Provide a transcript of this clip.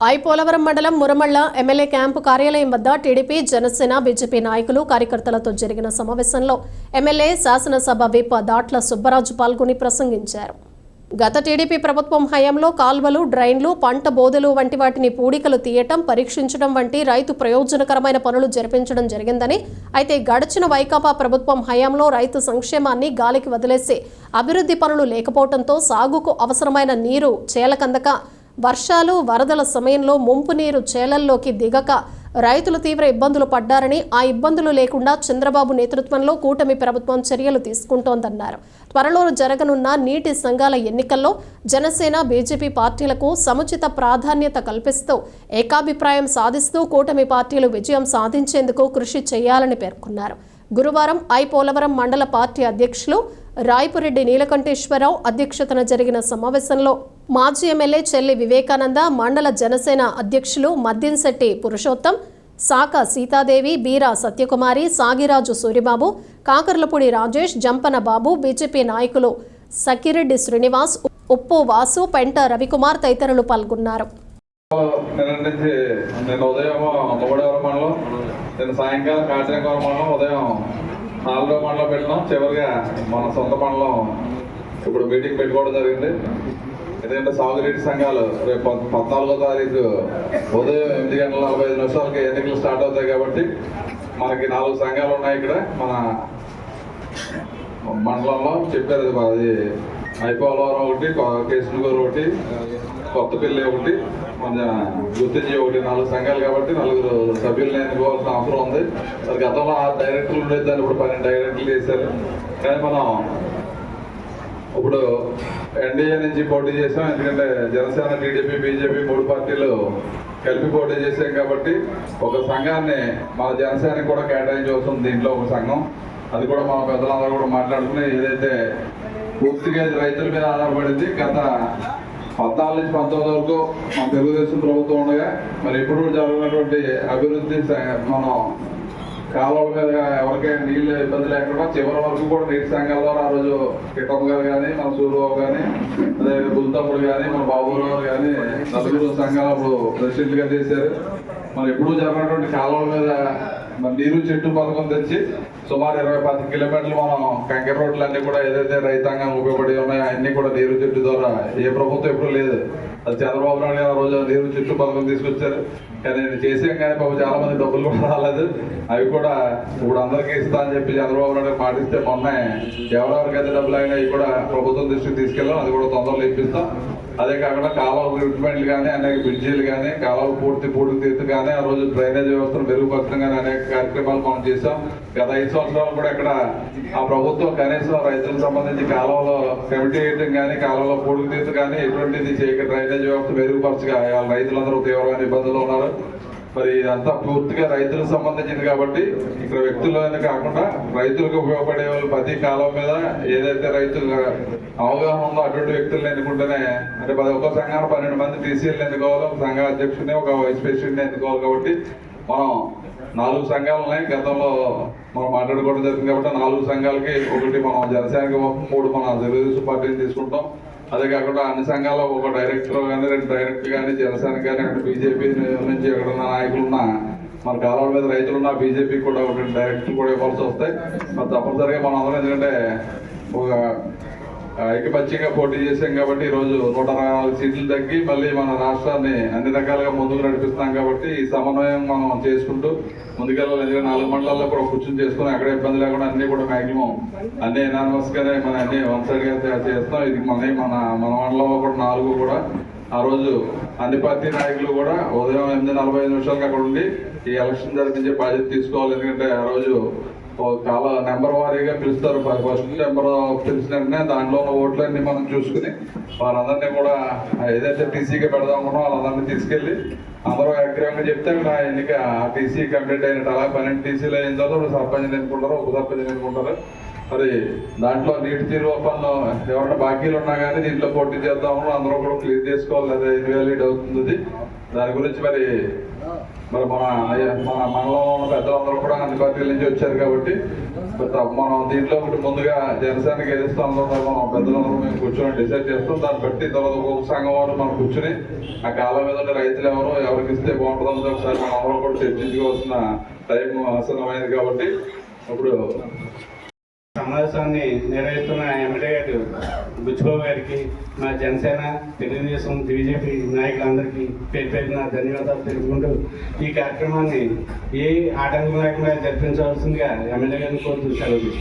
ఐపోలవరం మండలం Muramalla MLA camp కార్యాలయం వద్ద టీడీపీ జనసేన బీజేపీ నాయకులు కార్యకర్తలతో జరిగిన సమావేశంలో ఎమ్మెల్యే శాసనసభ విప్ దాట్ల సుబ్బరాజు పాల్గొని ప్రసంగించారు. గత టీడీపీ ప్రభుత్వం హయాంలో కాల్వలు డ్రైన్లు పంట బోధలు వంటి వాటిని పూడికలు తీయటం పరీక్షించడం వంటి రైతు ప్రయోజనకరమైన పనులు జరిపించడం జరిగిందని అయితే గడిచిన వైకాపా ప్రభుత్వం హయాంలో రైతు సంక్షేమాన్ని గాలికి వదిలేసి అభివృద్ధి పనులు లేకపోవడంతో సాగుకు అవసరమైన నీరు చేలకందక వర్షాలు వరదల సమయంలో ముంపు నీరు చేలల్లోకి దిగక రైతులు తీవ్ర ఇబ్బందులు పడ్డారని ఆ ఇబ్బందులు లేకుండా చంద్రబాబు నేతృత్వంలో కూటమి ప్రభుత్వం చర్యలు తీసుకుంటోందన్నారు. త్వరలో జరగనున్న నీటి సంఘాల ఎన్నికల్లో జనసేన బీజేపీ పార్టీలకు సముచిత ప్రాధాన్యత కల్పిస్తూ ఏకాభిప్రాయం సాధిస్తూ కూటమి పార్టీలు విజయం సాధించేందుకు కృషి చేయాలని పేర్కొన్నారు. గురువారం ఐ పోలవరం మండల పార్టీ అధ్యక్షులు రాయపురెడ్డి నీలకంఠేశ్వరరావు అధ్యక్షతన జరిగిన సమావేశంలో మాజీ ఎమ్మెల్యే చెల్లి వివేకానంద మండల జనసేన అధ్యక్షులు మద్దిన్శెట్టి పురుషోత్తం సాక సీతాదేవి బీరా సత్యకుమారి సాగిరాజు సూరిబాబు కాకర్లపూడి రాజేష్ జంపన బాబు బీజేపీ నాయకులు సకిరెడ్డి శ్రీనివాస్ ఉప్పు వాసు పెంట రవికుమార్ తదితరులు పాల్గొన్నారు. ఉదయం మండలం సాయంకాలం కాచినగరం మండలం ఉదయం నాలుగో మండలం పెట్టినాం. చివరిగా మన సొంత మండలం ఇప్పుడు మీటింగ్ పెట్టుకోవడం జరిగింది. ఎందుకంటే సాగునీటి సంఘాలు రేపు పద్నాలుగో తారీఖు ఉదయం ఎనిమిది గంటల నలభై ఐదు నిమిషాలకి ఎన్నికలు స్టార్ట్ అవుతాయి కాబట్టి మనకి నాలుగు సంఘాలు ఉన్నాయి ఇక్కడ. మన మండలంలో చెప్పారు అది అయిపోలవరం ఒకటి కేసునగూరు ఒకటి కొత్తపల్లి ఒకటి మన గుర్తించి ఒకటి నాలుగు సంఘాలు కాబట్టి నలుగురు సభ్యులను ఎన్నుకోవాల్సిన అవసరం ఉంది. మరి గతంలో ఆరు డైరెక్టర్లు ఉండేది దాన్ని ఇప్పుడు పన్నెండు డైరెక్టర్లు చేశారు. కానీ మనం ఇప్పుడు ఎన్డీఏ నుంచి పోటీ చేసాం ఎందుకంటే జనసేన టీడీపీ బీజేపీ మూడు పార్టీలు కలిపి పోటీ చేసాం కాబట్టి ఒక సంఘాన్ని మన జనసేనకి కూడా కేటాయించవలసి ఉంది దీంట్లో ఒక సంఘం. అది కూడా మా పెద్దలందరూ కూడా మాట్లాడుకుని ఏదైతే పూర్తిగా రైతుల మీద ఆధారపడింది గత పద్నాలుగు నుంచి పంతొమ్మిది వరకు మన తెలుగుదేశం ప్రభుత్వం ఉండగా మరి ఇప్పుడు జరుగుతున్నటువంటి అభివృద్ధి మనం కాలువల మీద ఎవరికైనా నీళ్ళు ఇబ్బంది లేకుండా చివరి వరకు కూడా నీటి సంఘాల ద్వారా ఆ రోజు కిట్టమ్మ గారు కానీ మన సూర్యబాబు కానీ అదే బుల్తమ్ముడు కానీ మన బాబురావు గారు కానీ నలుగురు సంఘాలు అప్పుడు ప్రెసిడెంట్గా చేశారు. మరి ఎప్పుడు జరిగినటువంటి కాలువల మీద మరి నీరు చెట్టు పథకం తెచ్చి సుమారు ఇరవై పది కిలోమీటర్లు మనం కంకర రోడ్లు కూడా ఏదైతే రైతాంగం ఉపయోగపడి ఉన్నాయో అన్ని కూడా నీరు చెట్టు ద్వారా ఏ ప్రభుత్వం ఎప్పుడు లేదు. అది చంద్రబాబు నాయుడు గారు ఆ రోజు నీరు చెట్టు పథకం తీసుకొచ్చారు. కానీ నేను చేసాం కానీ పాపం చాలా మంది డబ్బులు కూడా రాలేదు. అవి కూడా ఇప్పుడు అందరికీ ఇస్తా అని చెప్పి చంద్రబాబు నాయుడు పాటిస్తే మొన్న ఎవరెవరికైతే డబ్బులు అయినా అవి కూడా ప్రభుత్వం దృష్టికి తీసుకెళ్ళాం అది కూడా తొందరలో ఇప్పిస్తాం. అదే కాకుండా కాలువ రిక్రూట్మెంట్లు కానీ అనేక బ్రిడ్జీలు కానీ కాలువ పూర్తి పూర్తి తీర్తు కానీ ఆ రోజు డ్రైనేజ్ వ్యవస్థను మెరుగుపరచడం కానీ అనేక కార్యక్రమాలు మనం చేసాం గత ఐదు సంవత్సరాలు కూడా ఇక్కడ ఆ ప్రభుత్వం కనీసం రైతులకు సంబంధించి కాలంలో కమిటీ వేయడం కానీ కాలంలో పూడికి తీర్తు కానీ ఎటువంటిది చేయక డ్రైనేజ్ వ్యవస్థ మెరుగుపరచగా వాళ్ళ రైతులందరూ తీవ్రమైన ఇబ్బందులు ఉన్నారు. మరి ఇదంతా పూర్తిగా రైతులకు సంబంధించింది కాబట్టి ఇక్కడ వ్యక్తులనే కాకుండా రైతులకు ఉపయోగపడే వాళ్ళు ప్రతి కాలం మీద ఏదైతే రైతులు అవగాహన ఉందో అటువంటి వ్యక్తులను ఎన్నుకుంటేనే అంటే పది ఒక్క సంఘాన్ని పన్నెండు మంది టీసీలు ఎన్నుకోవాలి ఒక సంఘ అధ్యక్షుడిని ఒక వైస్ ప్రెసిడెంట్ని ఎన్నుకోవాలి కాబట్టి మనం నాలుగు సంఘాలు ఉన్నాయి. గతంలో మనం మాట్లాడుకోవడం జరిగింది కాబట్టి నాలుగు సంఘాలకి ఒకటి మనం జనసేనకి మూడు మన తెలుగుదేశం పార్టీని తీసుకుంటాం. అదే కాకుండా అన్ని సంఘాల్లో ఒక డైరెక్టర్ కానీ రెండు డైరెక్టర్ కానీ జనసేన కానీ అక్కడ బీజేపీ నుంచి ఎక్కడ ఉన్న నాయకులు ఉన్నా మన కాలువల మీద రైతులు ఉన్న బీజేపీ కూడా ఒక డైరెక్టర్ కూడా ఇవ్వాల్సి వస్తాయి. మరి తప్పనిసరిగా మనం అందరం ఎందుకంటే ఒక ఐకపత్యంగా పోటీ చేశాం కాబట్టి ఈరోజు నూట అరవై నాలుగు సీట్లు తగ్గి మళ్ళీ మన రాష్ట్రాన్ని అన్ని రకాలుగా ముందుకు నడిపిస్తున్నాం కాబట్టి ఈ సమన్వయం మనం చేసుకుంటూ ముందుకెళ్ళాలి. ఎందుకంటే నాలుగు మండలాల్లో కూడా కూర్చొని చేసుకుని అక్కడ ఇబ్బంది లేకుండా అన్ని కూడా మాక్సిమం అన్ని ఎనానమస్ గానే మన అన్ని వన్ సైడ్ చేస్తాం ఇది మన మన మన మండలంలో కూడా నాలుగు కూడా ఆ రోజు అన్ని పార్టీ నాయకులు కూడా ఉదయం ఎనిమిది నలభై ఐదు నిమిషాలకు అక్కడ ఉండి ఈ ఎలక్షన్ జరిపించే బాధ్యత తీసుకోవాలి. ఎందుకంటే ఆ రోజు చాలా నెంబర్ వారీగా పిలుస్తారు. ఫస్ట్ నెంబర్ పిలిచిన వెంటనే దాంట్లో ఉన్న ఓట్లన్నీ మనం చూసుకుని వాళ్ళందరినీ కూడా ఏదైతే టీసీగా పెడదాం అనుకున్నాం వాళ్ళందరినీ తీసుకెళ్ళి అందరూ అగ్రహంగా చెప్తే నా ఎన్నిక ఆ టీసీ కంప్లీట్ అయినట్టు అలా పన్నెండు టీసీలు అయిన తర్వాత ఒక సర్పంచ్ ఎన్నుకుంటారు ఉప సర్పంచ్ ఎన్నుకుంటారు. మరి దాంట్లో నీటి తీరు ఒప్పందం ఎవరైనా బాకీలు ఉన్నా కానీ దీంట్లో పోటీ చేద్దాము అందరూ కూడా క్లియర్ చేసుకోవాలి. అది ఇన్వాలిడ్ అవుతుంది. దాని గురించి మరి మరి మన మన మనలో ఉన్న పెద్దలందరూ కూడా అన్ని పార్టీల నుంచి వచ్చారు కాబట్టి మనం దీంట్లో ఒకటి ముందుగా జనసేనకి ఏదిస్తాం మనం పెద్దలందరూ మేము కూర్చొని డిసైడ్ చేస్తాం. దాన్ని బట్టి తర్వాత ఒక్కొక్క సంఘం వారు మనం కూర్చుని ఆ కాలం మీద ఉండే రైతులు ఎవరు ఎవరికి ఇస్తే బాగుంటుందో ఒకసారి మనం కూడా చర్చించుకోవాల్సిన టైం ఆసన్నమైంది కాబట్టి ఇప్పుడు సమావేశాన్ని నిర్వహిస్తున్న ఎమ్మెల్యే గారు బుచ్చిబాబు గారికి మా జనసేన తెలుగుదేశం బీజేపీ నాయకులందరికీ పేరు పేరున ధన్యవాదాలు తెలుపుకుంటూ ఈ కార్యక్రమాన్ని ఏ ఆటంకం లేకుండా జరిపించవలసిందిగా ఎమ్మెల్యే గారిని కోరుతూ సెలవు